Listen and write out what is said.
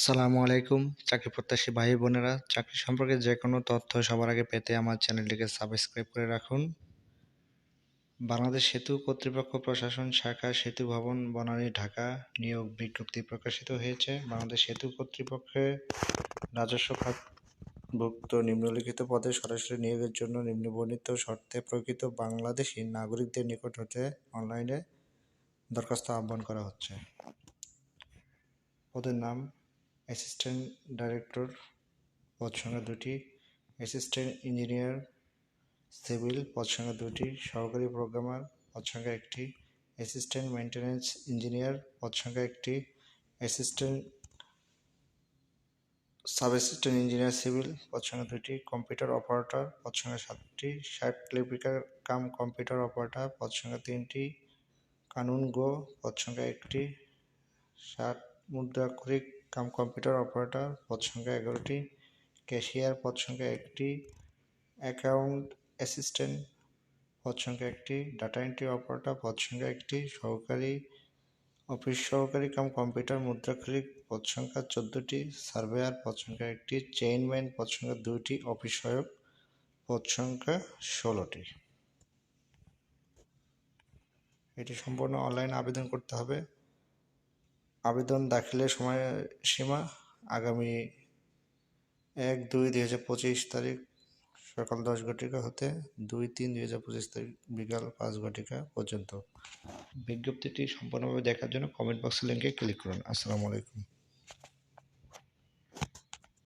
আসসালামু আলাইকুম, চাকরি প্রত্যাশী ভাই বোনেরা। চাকরি সম্পর্কে যে কোনো তথ্য সবার আগে পেতে আমার চ্যানেলটিকে সাবস্ক্রাইব করে রাখুন। বাংলাদেশ সেতু কর্তৃপক্ষ প্রশাসন শাখা সেতু ভবন বনানী ঢাকা নিয়োগ বিজ্ঞপ্তি প্রকাশিত হয়েছে। বাংলাদেশ সেতু কর্তৃপক্ষে রাজস্ব খাতভুক্ত নিম্নলিখিত পদে সরাসরি নিয়োগের জন্য নিম্নবর্ণিত শর্তে প্রকৃত বাংলাদেশি নাগরিকদের নিকট হতে অনলাইনে দরখাস্ত আহ্বান করা হচ্ছে। পদের নাম অ্যাসিস্ট্যান্ট ডাইরেক্টর পদ সংখ্যা দুটি, অ্যাসিস্ট্যান্ট ইঞ্জিনিয়ার সিভিল পদ সংখ্যা দুটি, সহকারী প্রোগ্রামার পদ সংখ্যা একটি, অ্যাসিস্ট্যান্ট মেনটেন্যান্স ইঞ্জিনিয়ার পদ সংখ্যা একটি, assistant sub assistant engineer civil পদ সংখ্যা দুটি, কম্পিউটার অপারেটর পদ সংখ্যা সাতটি, সাইট ক্লিপিকার কাম কম্পিউটার অপারেটর পদ সংখ্যা তিনটি, কানুন গো পদ সংখ্যা একটি ষাট মুদ্রাক্ষরিক কাম কম্পিউটার অপারেটর পদ সংখ্যা এগারোটি, ক্যাশিয়ার পদ সংখ্যা একটি, অ্যাকাউন্ট অ্যাসিস্ট্যান্ট পদ সংখ্যা একটি, ডাটা এন্ট্রি অপারেটর পদ সংখ্যা একটি, সহকারী, অফিস সহকারী কাম কম্পিউটার মুদ্রাক্ষরিক পদ সংখ্যা চোদ্দোটি, সার্ভেয়ার পদ সংখ্যা একটি, চেইনম্যান পদ সংখ্যা দুইটি, অফিস সহায়ক পদ সংখ্যা ষোলোটি। এটি সম্পূর্ণ অনলাইন আবেদন করতে হবে। আবেদন দাখিলের সময়সীমা আগামী এক দুই দুই হাজার পঁচিশ তারিখ সকাল দশ ঘটিকা হতে দুই তিন দুই হাজার পঁচিশ তারিখ বিকাল পাঁচ ঘটিকা পর্যন্ত। বিজ্ঞপ্তিটি সম্পূর্ণভাবে দেখার জন্য কমেন্ট বক্সের লিঙ্কে ক্লিক করুন। আসসালামু আলাইকুম।